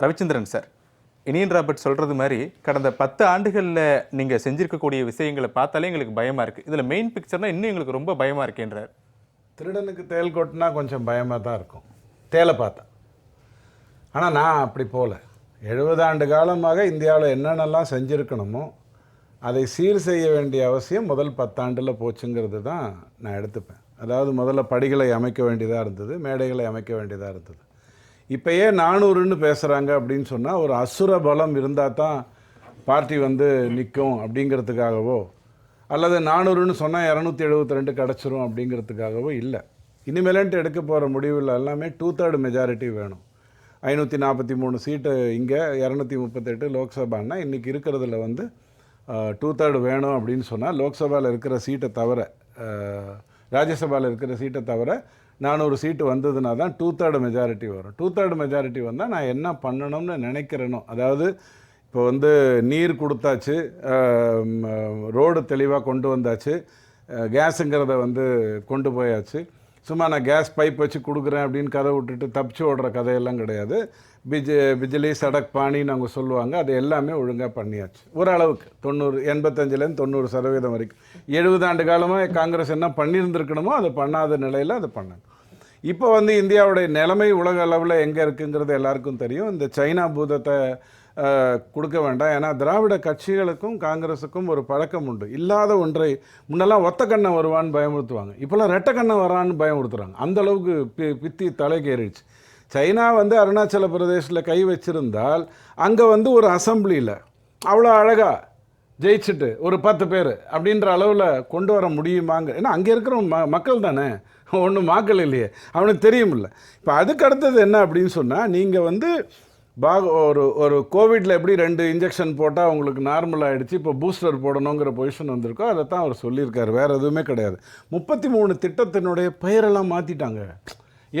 Ravichandran sir Iniyan Robert சொல்கிறது மாதிரி கடந்த பத்து ஆண்டுகளில் நீங்கள் செஞ்சுருக்கக்கூடிய விஷயங்களை பார்த்தாலே எங்களுக்கு பயமாக இருக்குது இதில் மெயின் பிக்சர்னால் இன்னும் எங்களுக்கு ரொம்ப பயமாக இருக்கேன்றார். திருடனுக்கு தேல் கொட்டினா கொஞ்சம் பயமாக தான் இருக்கும். தேலை பார்த்தா ஆனால் நான் அப்படி போகல எழுபது ஆண்டு காலமாக இந்தியாவில் என்னென்னலாம் செஞ்சுருக்கணுமோ அதை சீர் செய்ய வேண்டிய அவசியம் முதல் பத்தாண்டில் போச்சுங்கிறது தான் நான் எடுத்துப்பேன். அதாவது முதல்ல படிகளை அமைக்க வேண்டியதாக இருந்தது மேடைகளை அமைக்க வேண்டியதாக இருந்தது. இப்போ ஏன் நானூறுன்னு பேசுகிறாங்க அப்படின்னு சொன்னால் ஒரு அசுர பலம் இருந்தால் தான் பார்ட்டி வந்து நிற்கும் அப்படிங்கிறதுக்காகவோ அல்லது நானூறுன்னு சொன்னால் இரநூத்தி எழுபத்தி ரெண்டு கிடச்சிரும் அப்படிங்கிறதுக்காகவோ இல்லை. இனிமேலன்ட்டு எடுக்க போகிற முடிவில் எல்லாமே டூ தேர்டு மெஜாரிட்டி வேணும். ஐநூற்றி நாற்பத்தி மூணு சீட்டு இங்கே இரநூத்தி முப்பத்தெட்டு லோக்சபான்னா இன்றைக்கி இருக்கிறதுல வந்து டூ தேர்டு வேணும் அப்படின்னு சொன்னால் லோக்சபாவில் இருக்கிற சீட்டை தவிர ராஜ்யசபாவில் இருக்கிற சீட்டை தவிர நானூறு சீட்டு வந்ததுனா தான் டூ தேர்டு மெஜாரிட்டி வரும். டூ தேர்டு மெஜாரிட்டி வந்தால் நான் என்ன பண்ணணும்னு நினைக்கிறேனோ அதாவது இப்போ வந்து நீர் கொடுத்தாச்சு ரோடு தெளிவாக கொண்டு வந்தாச்சு கேஸுங்கிறத வந்து கொண்டு போயாச்சு சும்மா நான் கேஸ் பைப் வச்சு கொடுக்குறேன் அப்படின்னு கதை விட்டுட்டு தப்பிச்சு ஓடுற கதையெல்லாம் கிடையாது. பிஜ் பிஜிலி சடக் பாணின்னு அவங்க சொல்லுவாங்க. அது எல்லாமே ஒழுங்காக பண்ணியாச்சு. ஓரளவுக்கு தொண்ணூறு எண்பத்தஞ்சிலேருந்து தொண்ணூறு சதவீதம் வரைக்கும். எழுபது ஆண்டு காலமாக காங்கிரஸ் என்ன பண்ணியிருந்திருக்கணுமோ அதை பண்ணாத நிலையில் அதை பண்ணாங்க. இப்போ வந்து இந்தியாவுடைய நிலைமை உலக அளவில் எங்கே இருக்குங்கிறது எல்லாருக்கும் தெரியும். இந்த சைனா பூதத்தை கொடுக்க வேண்டாம். ஏன்னா திராவிட கட்சிகளுக்கும் காங்கிரஸுக்கும் ஒரு பழக்கம் உண்டு. இல்லாத ஒன்றை முன்னெல்லாம் ஒத்த கண்ணை வருவான்னு பயமுறுத்துவாங்க. இப்போல்லாம் ரெட்டை கண்ணை வரான்னு பயமுறுத்துறாங்க. அந்தளவுக்கு பி பித்தி தலைக்கேறிடுச்சு சைனா வந்து அருணாச்சல பிரதேசில் கை வச்சிருந்தால் அங்கே வந்து ஒரு அசம்பிளியில் அவ்வளோ அழகாக ஜெயிச்சுட்டு ஒரு பத்து பேர் அப்படின்ற அளவில் கொண்டு வர முடியுமாங்க. ஏன்னா அங்கே இருக்கிற ம மக்கள் தானே. ஒன்றும் மாக்கள் இல்லையே அவனுக்கு தெரியுமில்ல. இப்போ அதுக்கு அடுத்தது என்ன அப்படின்னு சொன்னால் நீங்கள் வந்து பாக ஒரு ஒரு கோவிட்டில் எப்படி ரெண்டு இன்ஜெக்ஷன் போட்டால் உங்களுக்கு நார்மல் ஆகிடுச்சு இப்போ பூஸ்டர் போடணுங்கிற பொசிஷன் வந்திருக்கோ அதை தான் அவர் சொல்லியிருக்காரு. வேறு எதுவுமே கிடையாது. முப்பத்தி மூணு திட்டத்தினுடைய பெயரெல்லாம் மாற்றிட்டாங்க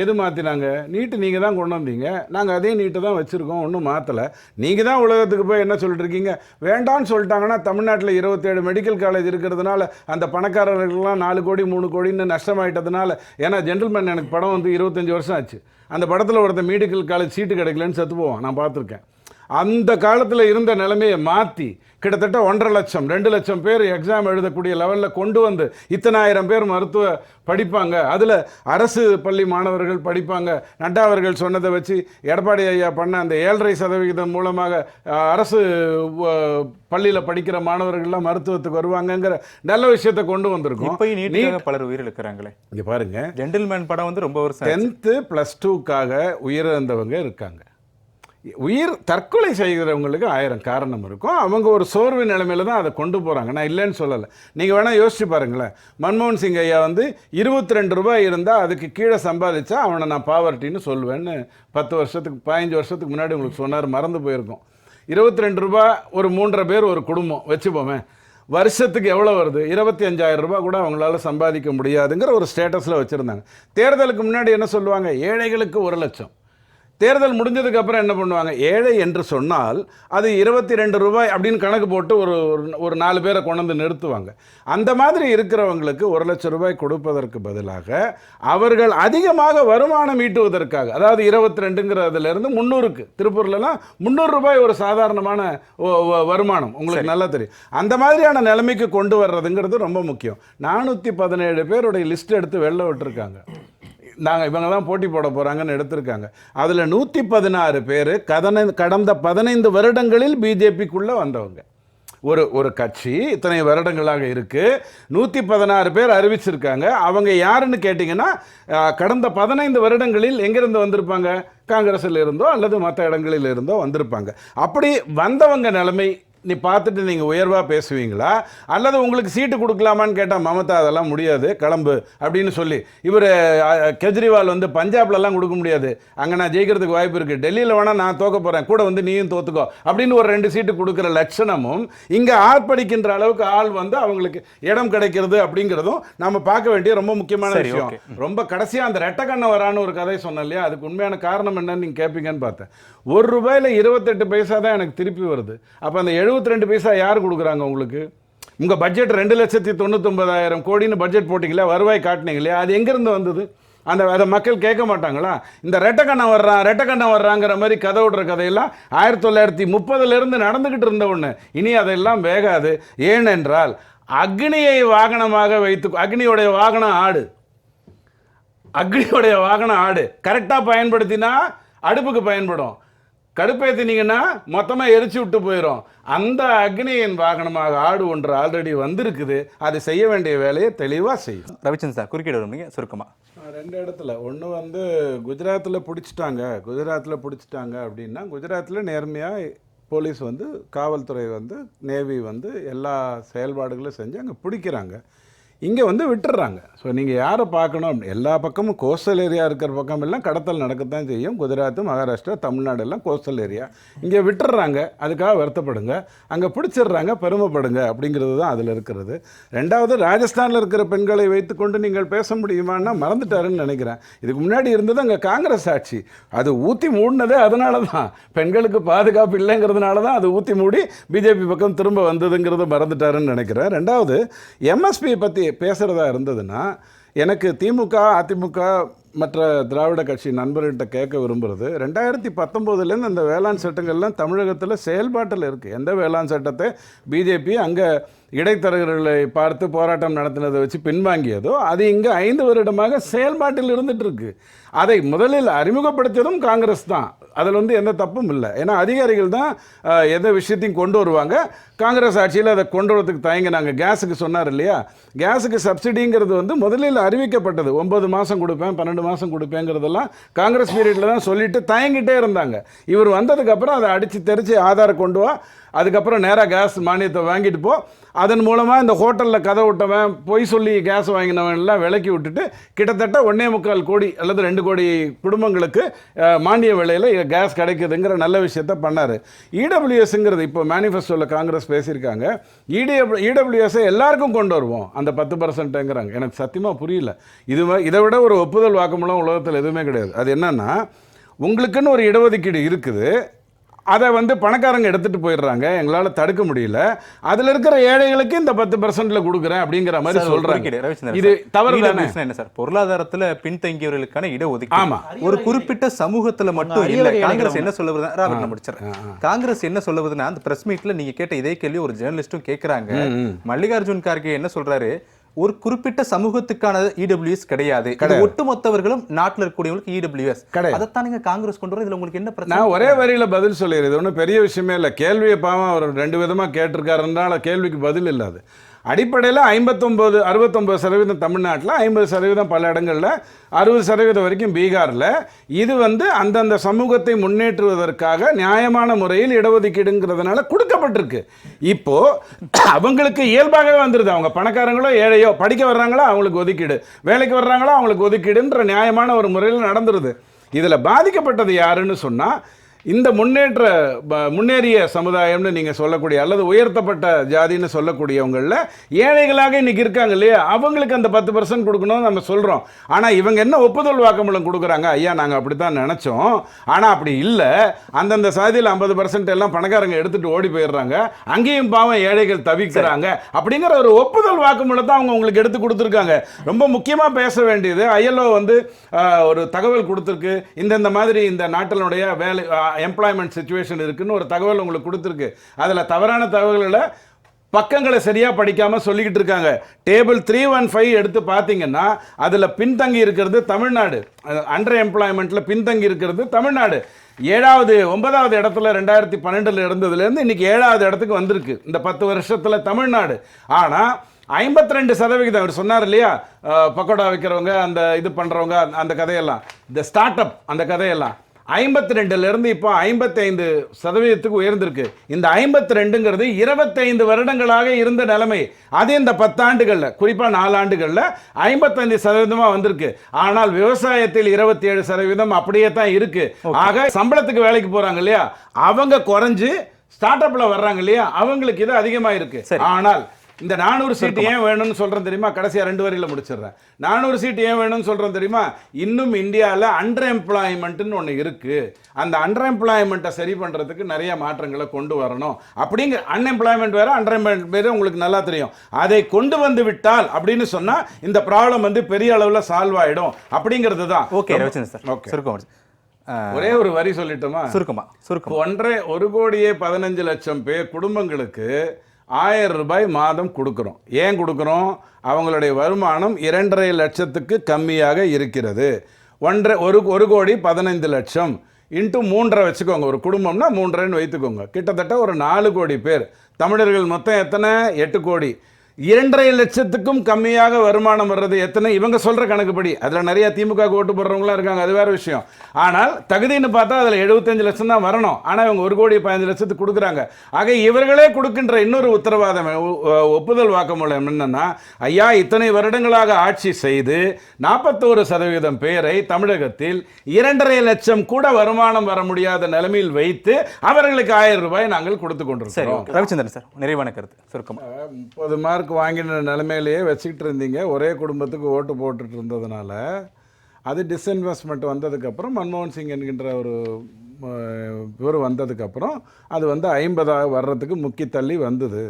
எது மாற்றினாங்க நீட்டு நீங்கள் தான் கொண்டு வந்தீங்க. நாங்கள் அதே நீட்டை தான் வச்சுருக்கோம். ஒன்றும் மாற்றலை நீங்கள் தான் உலகத்துக்கு போய் என்ன சொல்லிட்டு இருக்கீங்க? வேண்டான்னு சொல்லிட்டாங்கன்னா தமிழ்நாட்டில் இருபத்தேழு மெடிக்கல் காலேஜ் இருக்கிறதுனால அந்த பணக்காரர்களுக்கெல்லாம் நாலு கோடி மூணு கோடின்னு நஷ்டமாயிட்டதுனால ஏன்னா ஜென்டில்மேன் எனக்கு படம் வந்து இருபத்தஞ்சி வருஷம் ஆச்சு. அந்த படத்தில் ஒருத்தன் மெடிக்கல் காலேஜ் சீட்டு கிடைக்கலன்னு செத்து போவான். நான் பார்த்துருக்கேன். அந்த காலத்தில் இருந்த நிலைமையை மாற்றி கிட்டத்தட்ட ஒன்றரை லட்சம் ரெண்டு லட்சம் பேர் எக்ஸாம் எழுதக்கூடிய லெவலில் கொண்டு வந்து இத்தனாயிரம் பேர் மருத்துவ படிப்பாங்க. அதில் அரசு பள்ளி மாணவர்கள் படிப்பாங்க. நட்டா அவர்கள் சொன்னதை வச்சு எடப்பாடி ஐயா பண்ண அந்த ஏழரை சதவிகிதம் மூலமாக அரசு பள்ளியில் படிக்கிற மாணவர்கள்லாம் மருத்துவத்துக்கு வருவாங்கங்கிற நல்ல விஷயத்தை கொண்டு வந்திருக்கோம். இப்பயும் நீட்டுக்காக பலர் உயிரிழக்கிறாங்களே. இங்கே பாருங்க. ஜென்டில்மேன் படம் வந்து ரொம்ப வருஷம். டென்த்து ப்ளஸ் டூக்காக உயிரிழந்தவங்க இருக்காங்க. உயிர் தற்கொலை செய்கிறவங்களுக்கு ஆயிரம் காரணம் இருக்கும். அவங்க ஒரு சோர்வு நிலைமையில தான் அதை கொண்டு போகிறாங்க நான் இல்லைன்னு சொல்லலை. நீங்கள் வேணால் யோசிச்சு பாருங்களேன். மன்மோகன் சிங் ஐயா வந்து இருபத்தி ரெண்டு ரூபாய் இருந்தால் அதுக்கு கீழே சம்பாதிச்சா அவனை நான் பாவர்ட்டின்னு சொல்லுவேன்னு பத்து வருஷத்துக்கு பதினஞ்சு வருஷத்துக்கு முன்னாடி உங்களுக்கு சொன்னார். மறந்து போயிருக்கோம். இருபத்தி ரெண்டு ரூபாய் ஒரு மூன்றரை பேர் ஒரு குடும்பம். வச்சுப்போமே. வருஷத்துக்கு எவ்வளோ வருது? இருபத்தி அஞ்சாயிரம் ரூபா கூட அவங்களால சம்பாதிக்க முடியாதுங்கிற ஒரு ஸ்டேட்டஸில் வச்சுருந்தாங்க. தேர்தலுக்கு முன்னாடி என்ன சொல்லுவாங்க? ஏழைகளுக்கு ஒரு லட்சம். தேர்தல் முடிஞ்சதுக்கு அப்புறம் என்ன பண்ணுவாங்க? ஏழை என்று சொன்னால் அது இருபத்தி ரெண்டு ரூபாய் அப்படின்னு கணக்கு போட்டு ஒரு ஒரு- நாலு பேரை கொண்டு நிறுத்துவாங்க. அந்த மாதிரி இருக்கிறவங்களுக்கு ஒரு லட்சம் ரூபாய் கொடுப்பதற்கு பதிலாக அவர்கள் அதிகமாக வருமானம் ஈட்டுவதற்காக அதாவது இருபத்தி ரெண்டுங்கிறதுலேருந்து முந்நூறுக்கு திருப்பூர்லலாம் முந்நூறு ரூபாய் ஒரு சாதாரணமான வருமானம். உங்களுக்கு நல்லா தெரியும். அந்த மாதிரியான நிலைமைக்கு கொண்டு வர்றதுங்கிறது ரொம்ப முக்கியம். நானூற்றி பதினேழு பேருடைய லிஸ்ட் எடுத்து வெளில விட்டுருக்காங்க. நாங்கள் இவங்க தான் போட்டி போட போகிறாங்கன்னு எடுத்திருக்காங்க. அதில் நூற்றி பதினாறு பேர் கதனை கடந்த பதினைந்து வருடங்களில் பிஜேபிக்குள்ளே வந்தவங்க. ஒரு ஒரு கட்சி இத்தனை வருடங்களாக இருக்குது நூற்றி பதினாறு பேர் அறிவிச்சிருக்காங்க. அவங்க யாருன்னு கேட்டிங்கன்னா கடந்த பதினைந்து வருடங்களில் எங்கேருந்து வந்திருப்பாங்க? காங்கிரஸில் இருந்தோ அல்லது மற்ற இடங்களில் இருந்தோ வந்திருப்பாங்க. அப்படி வந்தவங்க நிலைமை நீ பார்த்துட்டு நீங்கள் உயர்வாக பேசுவீங்களா? அல்லது உங்களுக்கு சீட்டு கொடுக்கலாமான்னு கேட்டால் மமதா அதெல்லாம் முடியாது கிளம்பு அப்படின்னு சொல்லி. இவர் கெஜ்ரிவால் வந்து பஞ்சாப்லலாம் கொடுக்க முடியாது. அங்கே நான் ஜெயிக்கிறதுக்கு வாய்ப்பு இருக்குது டெல்லியில் வேணால் நான் தோக்க போகிறேன் கூட வந்து நீயும் தோத்துக்கோ அப்படின்னு ஒரு ரெண்டு சீட்டு கொடுக்குற லட்சணமும் இங்கே ஆர்ப்பரிக்கின்ற அளவுக்கு ஆள் வந்து அவங்களுக்கு இடம் கிடைக்கிறது அப்படிங்கிறதும் நம்ம பார்க்க வேண்டிய ரொம்ப முக்கியமான விஷயம். ரொம்ப கடைசியாக அந்த ரெட்டக்கண்ண வரான்னு ஒரு கதை சொன்னேன் இல்லையா அதுக்கு உண்மையான காரணம் என்னன்னு நீங்கள் கேட்பீங்கன்னு பார்த்தேன். ஒரு ரூபாயில் இருபத்தெட்டு பைசா தான் எனக்கு திருப்பி வருது. அப்போ அந்த 72 ரெண்டு பைசா யார் கொடுக்குறாங்க உங்களுக்கு? உங்கள் பட்ஜெட் ரெண்டு லட்சத்தி தொண்ணூத்தொம்பதாயிரம் கோடின்னு பட்ஜெட் போட்டிங்களே வருவாய் காட்டினீங்களே அது எங்கேருந்து வந்தது? அந்த அதை மக்கள் கேட்க மாட்டாங்களா? இந்த ரெட்டக்கண்ணன் வர்றான் ரெட்டக்கண்ணன் வர்றாங்கிற மாதிரி கதை விடுற கதையெல்லாம் ஆயிரத்தி தொள்ளாயிரத்தி முப்பதுலேருந்து நடந்துக்கிட்டு இருந்த ஒன்று இனி அதெல்லாம் வேகாது. ஏனென்றால் அக்னியை வாகனமாக வைத்து அக்னியோடைய வாகனம் ஆடு. அக்னியோடைய வாகனம் ஆடு. கரெக்டாக பயன்படுத்தினா அடுப்புக்கு பயன்படும். கடுப்பேற்றினீங்கன்னா மொத்தமாக எரிச்சு விட்டு போயிடும் அந்த அக்னியின் வாகனமாக ஆடு ஒன்று ஆல்ரெடி வந்திருக்குது. அது செய்ய வேண்டிய வேலையை தெளிவாக செய்யும். ரவிச்சந்திரன் சார் குறுக்கிட விரும்புறீங்க சுருக்கமா. ரெண்டு இடத்துல. ஒன்று வந்து குஜராத்தில் பிடிச்சிட்டாங்க. குஜராத்தில் பிடிச்சிட்டாங்க அப்படின்னா குஜராத்தில் நேர்மையாக போலீஸ் வந்து காவல்துறை வந்து நேவி வந்து எல்லா செயல்பாடுகளும் செஞ்சு அங்கே பிடிக்கிறாங்க. இங்கே வந்து விட்டுடுறாங்க ஸோ நீங்கள் யாரை பார்க்கணும் அப்படி- எல்லா பக்கமும் கோஸ்டல் ஏரியா இருக்கிற பக்கம் எல்லாம் கடத்தல் நடக்கத்தான் செய்யும். குஜராத் மகாராஷ்டிரா தமிழ்நாடு எல்லாம் கோஸ்டல் ஏரியா இங்கே விட்டுடுறாங்க அதுக்காக வருத்தப்படுங்க. அங்கே பிடிச்சிடுறாங்க பெருமைப்படுங்க. அப்படிங்கிறது தான் அதில் இருக்கிறது. ரெண்டாவது ராஜஸ்தானில் இருக்கிற பெண்களை வைத்துக்கொண்டு நீங்கள் பேச முடியுமான்னா மறந்துட்டாருன்னு நினைக்கிறேன். இதுக்கு முன்னாடி இருந்தது அங்கே காங்கிரஸ் ஆட்சி. அது ஊற்றி மூடினதே அதனால தான் பெண்களுக்கு பாதுகாப்பு இல்லைங்கிறதுனால தான் அது ஊற்றி மூடி பிஜேபி பக்கம் திரும்ப வந்ததுங்கிறத மறந்துட்டாருன்னு நினைக்கிறேன். ரெண்டாவது எம்எஸ்பி பற்றி பேசுகிறதா இருந்ததுன்னா எனக்கு திமுக அதிமுக மற்ற திராவிட கட்சி நண்பர்கிட்ட கேட்க விரும்புகிறது ரெண்டாயிரத்தி பத்தொம்போதுலேருந்து அந்த வேளாண் சட்டங்கள்லாம் தமிழகத்தில் செயல்பாட்டில் இருக்குது எந்த வேளாண் சட்டத்தை? பிஜேபி அங்கே இடைத்தரகர்களை பார்த்து போராட்டம் நடத்தினதை வச்சு பின்வாங்கியதோ அது இங்கே ஐந்து வருடமாக செயல்பாட்டில் இருந்துட்டு இருக்கு அதை முதலில் அறிமுகப்படுத்தியதும் காங்கிரஸ் தான். அதில் வந்து எந்த தப்பும் இல்லை. ஏன்னா அதிகாரிகள் தான் எந்த விஷயத்தையும் கொண்டு வருவாங்க. காங்கிரஸ் ஆட்சியில் அதை கொண்டு வரதுக்கு தயங்கினாங்க. கேஸுக்கு சொன்னார் இல்லையா? கேஸுக்கு சப்சிடிங்கிறது வந்து முதலில் அறிவிக்கப்பட்டது. ஒன்பது மாதம் கொடுப்பேன் பன்னெண்டு மாதம் கொடுப்பேங்கிறதெல்லாம் காங்கிரஸ் பீரியடில் தான் சொல்லிட்டு தயங்கிட்டே இருந்தாங்க. இவர் வந்ததுக்கப்புறம் அதை அடித்து தெரித்து ஆதாரம் கொண்டு வா அதுக்கப்புறம் நேராக கேஸ் மானியத்தை வாங்கிட்டு போ. அதன் மூலமாக இந்த ஹோட்டலில் கதை விட்டவன் பொய் சொல்லி கேஸ் வாங்கினவன் எல்லாம் விலக்கி விட்டுட்டு கிட்டத்தட்ட ஒன்றே முக்கால் கோடி அல்லது ரெண்டு கோடி குடும்பங்களுக்கு மானிய விலையில் கேஸ் கிடைக்குதுங்கிற நல்ல விஷயத்த பண்ணார். இடபிள்யூஎஸ்ங்கிறது இப்போ மேனிஃபெஸ்டோவில் காங்கிரஸ் பேசியிருக்காங்க. E இடபிள்யூ எல்லாருக்கும் கொண்டு வருவோம். அந்த பத்து பர்சன்ட்டுங்கிறாங்க எனக்கு சத்தியமாக புரியல. இது இதை விட ஒரு ஒப்புதல் வாக்குமூலம் உலகத்தில் எதுவுமே கிடையாது. அது என்னென்னா உங்களுக்குன்னு ஒரு இடஒதுக்கீடு இருக்குது. அதை வந்து பணக்காரங்க எடுத்துட்டு போயிடுறாங்க. எங்களால் தடுக்க முடியல. அதில் இருக்கிற ஏழைகளுக்கு இந்த பத்து பர்சன்ட்ல கொடுக்குறேன் அப்படிங்கிற மாதிரி ரவிச்சந்திரன் இது. தவறு என்ன சார். பொருளாதாரத்துல பின்தங்கியவர்களுக்கான இடஒதுக்கீடு. ஆமா. ஒரு குறிப்பிட்ட சமூகத்துல மட்டும் இல்ல காங்கிரஸ் என்ன சொல்ல வருது ராபர்ட் நான் முடிச்சிடறேன். காங்கிரஸ் என்ன சொல்ல வருதுன்னா அந்த பிரஸ் மீட்ல நீங்க கேட்ட இதே கேள்வி ஒரு ஜேர்னலிஸ்டும் கேக்குறாங்க. மல்லிகார்ஜுன் கார்கே என்ன சொல்றாரு? ஒரு குறிப்பிட்ட சமூகத்துக்கான இடபிள்யூஎஸ் கிடையாது. ஒட்டுமொத்தவர்களும் நாட்டுல இருக்கக்கூடியவங்களுக்கு இடபிள்யூஎஸ் கிடையாது. அதைத்தான் நீங்க காங்கிரஸ் கொண்டு வர இதுல உங்களுக்கு என்ன பிரச்சனை? ஒரே வரியில பதில் சொல்லிடுறேன். இது ஒன்றும் பெரிய விஷயமே இல்லை. கேள்வியை பாவம் அவர் ரெண்டு விதமா கேட்டிருக்காருனால கேள்விக்கு பதில் இல்லாது. அடிப்படையில் ஐம்பத்தொம்போது அறுபத்தொம்பது சதவீதம் தமிழ்நாட்டில் ஐம்பது சதவீதம் பல இடங்களில் அறுபது சதவீதம் வரைக்கும் பீகாரில். இது வந்து அந்தந்த சமூகத்தை முன்னேற்றுவதற்காக நியாயமான முறையில் இடஒதுக்கீடுங்கிறதுனால கொடுக்கப்பட்டிருக்கு. இப்போது அவங்களுக்கு இயல்பாகவே வந்துடுது அவங்க பணக்காரங்களோ ஏழையோ படிக்க வர்றாங்களோ அவங்களுக்கு ஒதுக்கீடு. வேலைக்கு வர்றாங்களோ அவங்களுக்கு ஒதுக்கீடுன்ற நியாயமான ஒரு முறையில் நடந்துருது. இதில் பாதிக்கப்பட்டது யாருன்னு சொன்னால் இந்த முன்னேற்ற ப- முன்னேறிய சமுதாயம்னு நீங்கள் சொல்லக்கூடிய அல்லது உயர்த்தப்பட்ட ஜாதின்னு சொல்லக்கூடியவங்களில் ஏழைகளாக இன்றைக்கி இருக்காங்க இல்லையா? அவங்களுக்கு அந்த பத்து பர்சன்ட் கொடுக்கணும்னு நம்ம சொல்கிறோம் ஆனால் இவங்க என்ன ஒப்புதல் வாக்குமூலம் கொடுக்குறாங்க? ஐயா நாங்கள் அப்படி தான் நினச்சோம். ஆனால் அப்படி இல்லை. அந்தந்த சாதியில் ஐம்பது பர்சன்ட் எல்லாம் பணக்காரங்க எடுத்துகிட்டு ஓடி போயிடுறாங்க. அங்கேயும் பாவம் ஏழைகள் தவிக்கிறாங்க. அப்படிங்கிற ஒரு ஒப்புதல் வாக்குமூலத்தை அவங்க உங்களுக்கு எடுத்து கொடுத்துருக்காங்க. ரொம்ப முக்கியமாக பேச வேண்டியது ஐஎல்ஓ வந்து ஒரு தகவல் கொடுத்துருக்கு. இந்தந்த மாதிரி இந்த நாட்டினுடைய வேலை எம்ப்ளாய்மெண்ட் சுச்சுவேஷன் இருக்குன்னு ஒரு தகவல் உங்களுக்கு கொடுத்துருக்கு. அதில் தவறான தகவல்களை பக்கங்களை சரியாக படிக்காமல் சொல்லிக்கிட்டு இருக்காங்க. டேபிள் த்ரீ ஒன் ஃபைவ் எடுத்து பார்த்தீங்கன்னா அதில் பின்தங்கி இருக்கிறது தமிழ்நாடு. அண்டர் எம்ப்ளாய்மெண்ட்டில் பின்தங்கி இருக்கிறது தமிழ்நாடு. ஏழாவது ஒன்பதாவது இடத்துல ரெண்டாயிரத்தி பன்னெண்டில் இருந்ததுலேருந்து இன்னைக்கு ஏழாவது இடத்துக்கு வந்திருக்கு. இந்த பத்து வருஷத்தில் தமிழ்நாடு. ஆனால் ஐம்பத்தி ரெண்டு சதவிகிதம் அவர் சொன்னார் இல்லையா? பக்கோடா வைக்கிறவங்க அந்த இது பண்ணுறவங்க அந்த கதையெல்லாம். இந்த ஸ்டார்ட் அப் அந்த கதையெல்லாம். ஐம்பத்தி ரெண்டுலேருந்து இப்போ ஐம்பத்தைந்து சதவீதத்துக்கு உயர்ந்திருக்கு. இந்த ஐம்பத்தி ரெண்டுங்கிறது இருபத்தைந்து வருடங்களாக இருந்த நிலைமை. அது இந்த பத்தாண்டுகளில் குறிப்பாக நாலாண்டுகளில் ஐம்பத்தைந்து சதவீதமாக வந்திருக்கு. ஆனால் விவசாயத்தில் இருபத்தி ஏழு சதவீதம் அப்படியே தான் இருக்கு. ஆக சம்பளத்துக்கு வேலைக்கு போகிறாங்க இல்லையா? அவங்க குறைஞ்சு ஸ்டார்ட் அப்பில் வர்றாங்க இல்லையா? அவங்களுக்கு இது அதிகமாக இருக்கு சரி. ஆனால் இந்த நானூறு சீட்டு ஏன் வேணும்னு சொல்றேன் தெரியுமா? கடைசியா ரெண்டு வரியில முடிச்சிடுறேன். நானூறு சீட்டு ஏன் வேணும்னு சொல்றேன் தெரியுமா? இன்னும் இந்தியாவில் அண்டர் எம்ப்ளாய்மெண்ட்னு ஒன்று இருக்கு. அந்த அண்டர் எம்ப்ளாய்மெண்ட்டை சரி பண்றதுக்கு நிறைய மாற்றங்களை கொண்டு வரணும். அப்படிங்கிற அன்எம்ப்ளாய்மெண்ட் வேற அண்டர் எம்ப்ளாய்மெண்ட் வேற உங்களுக்கு நல்லா தெரியும். அதை கொண்டு வந்து விட்டால் அப்படின்னு சொன்னா இந்த ப்ராப்ளம் வந்து பெரிய அளவுல சால்வ் ஆயிடும். அப்படிங்கிறது தான். Okay sir. Okay. சுருக்கம் ஒரே ஒரு வரி சொல்லட்டுமா? சுருக்கமா சுருக்கம். ஒன்றரை ஒரு கோடியே பதினஞ்சு லட்சம் பேர் குடும்பங்களுக்கு ஆயிரம் ரூபாய் மாதம் கொடுக்குறோம். ஏன் கொடுக்குறோம்? அவங்களுடைய வருமானம் இரண்டரை லட்சத்துக்கு கம்மியாக இருக்கிறது. ஒன்றரை ஒரு ஒரு கோடி பதினைந்து லட்சம். இன்ட்டு மூன்றரை வச்சுக்கோங்க. ஒரு குடும்பம்னா மூன்றரைன்னு வைத்துக்கோங்க. கிட்டத்தட்ட ஒரு நாலு கோடி பேர். தமிழர்கள் மொத்தம் எத்தனை? எட்டு கோடி. இரண்டரை லட்சத்துக்கும் கம்மியாக வருமானம் வர்றது எத்தனை? இவங்க சொல்ற கணக்குப்படி. அதுல நிறைய திமுக ஓட்டு போடுறவங்களாம் இருக்காங்க. அது வேற விஷயம். ஆனால் தகுதின்னு பார்த்தா அதுல 75 லட்சம் தான் வரணும். ஆனா இவங்க ஒரு கோடி பதினஞ்சு லட்சத்துக்கு கொடுக்குறாங்க. ஆக இவர்களே கொடுக்கின்ற இன்னொரு உத்தரவாதம் ஒப்புதல் வாக்குமூலம் என்னன்னா ஐயா இத்தனை வருடங்களாக ஆட்சி செய்து நாற்பத்தோரு சதவீதம் பேரை தமிழகத்தில் இரண்டரை லட்சம் கூட வருமானம் வர முடியாத நிலைமையில் வைத்து அவர்களுக்கு ஆயிரம் ரூபாய் நாங்கள் கொடுத்து கொண்டிருக்கிறோம். ரவிச்சந்திரன் சார் நிறைவான கருத்து. சுருக்கமா. முப்பது மார்க் வாங்கின நிலைமையிலேயே வச்சுக்கிட்டு இருந்தீங்க. ஒரே குடும்பத்துக்கு ஓட்டு போட்டுட்டு இருந்ததுனால அது டிஸ்இன்வெஸ்ட்மெண்ட் வந்ததுக்கப்புறம் மன்மோகன் சிங் என்கின்ற ஒரு இவர் வந்ததுக்கப்புறம் அது வந்து ஐம்பதாக வர்றதுக்கு முக்கி தள்ளி வந்தது.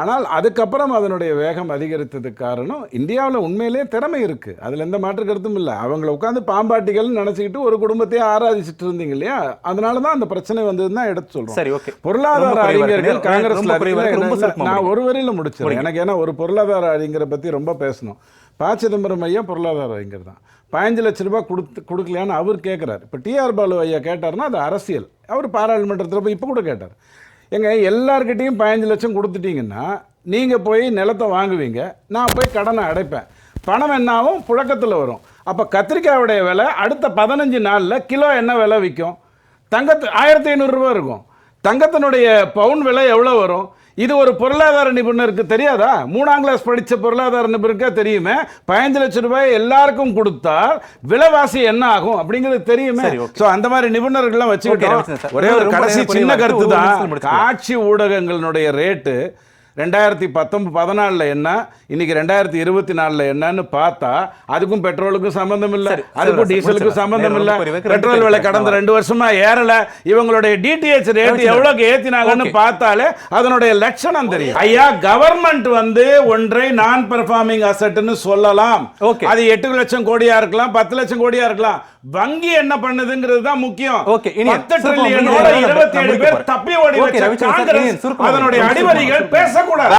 ஆனால் அதுக்கப்புறம் அதனுடைய வேகம் அதிகரித்ததுக்கு காரணம் இந்தியாவில் உண்மையிலேயே திறமை இருக்குது அதில் எந்த மாற்று கருத்தும் இல்லை. அவங்கள உட்காந்து பாம்பாட்டிகள்னு நினச்சிக்கிட்டு ஒரு குடும்பத்தையே ஆராதிச்சிட்டு இருந்தீங்க இல்லையா? அதனால தான் அந்த பிரச்சனை வந்ததுன்னு தான் எடுத்து சொல்கிறோம் சரி ஓகே. பொருளாதார. அறிஞர்கள் சுருக்கமா நான். ஒரு வரியில முடிச்சிடுறேன். எனக்கு ஏன்னா ஒரு பொருளாதார அறிஞரை பத்தி ரொம்ப பேசணும். ப. சிதம்பரம் ஐயா பொருளாதார அறிஞர் தான். பதினஞ்சு லட்ச ரூபாய் கொடுத்து கொடுக்கலையான்னு அவர் கேட்குறாரு இப்போ டிஆர் பாலு ஐயா கேட்டாருன்னா அது அரசியல். அவர் பாராளுமன்றத்தில் போய் இப்போ கூட கேட்டார். எங்க எல்லார்கிட்டையும் பதினஞ்சு லட்சம் கொடுத்துட்டீங்கன்னா நீங்கள் போய் நிலத்தை வாங்குவீங்க நான் போய் கடனை அடைப்பேன். பணம் என்னாவும் புழக்கத்தில் வரும். அப்போ கத்திரிக்காயுடைய விலை அடுத்த பதினஞ்சு நாளில் கிலோ என்ன விலை விற்கும்? தங்கத்து ஆயிரத்தி ஐநூறுரூவா இருக்கும். தங்கத்தினுடைய பவுன் விலை எவ்வளோ வரும்? இது ஒரு பொருளாதார நிபுணருக்கு தெரியாதா மூணாம் கிளாஸ் படித்த பொருளாதார நிபுணருக்கே தெரியுமே பதினஞ்சு லட்சம் ரூபாய் எல்லாருக்கும் கொடுத்தால் விலைவாசி என்ன ஆகும் அப்படிங்கிறது தெரியுமே. ஸோ அந்த மாதிரி நிபுணர்கள்லாம் வச்சுக்கிட்டோம். ஒரே ஒரு கடைசி சின்ன கருத்து தான். காட்சி ஊடகங்களுடைய ரேட்டு ரெண்டாயிரத்தி பத்தொன்பது பதினாலில் என்ன? இன்னைக்கு ரெண்டாயிரத்தி இருபத்தி நாலில் என்னன்னு பார்த்தா அதுக்கும் பெட்ரோலுக்கும் சம்பந்தம் இல்லை அதுக்கும் டீசலுக்கும் நேரம் இல்லை பெட்ரோல் விலை. கடந்த ரெண்டு வருஷமா ஏறல. இவங்களுடைய டிடிஹெச் ரேட். எவ்வளவுக்கு ஏத்தினாங்கன்னு Okay. பார்த்தாலே அதனுடைய லட்சணம் தெரியும். ஐயா கவர்மெண்ட் வந்து ஒன்றை நான் பெர்ஃபார்மிங் அசட்னு சொல்லலாம். அது எட்டு லட்சம் கோடியா இருக்கலாம் பத்து லட்சம் கோடியா இருக்கலாம். வங்கி என்ன பண்ணுதுங்கிறது தான் முக்கியம் பத்து ட்ரில்லியனோட இருபத்தி ஏழு பேர். தப்பி ஓடி அதனுடைய. அடிவரிகள் பேசக்கூடாது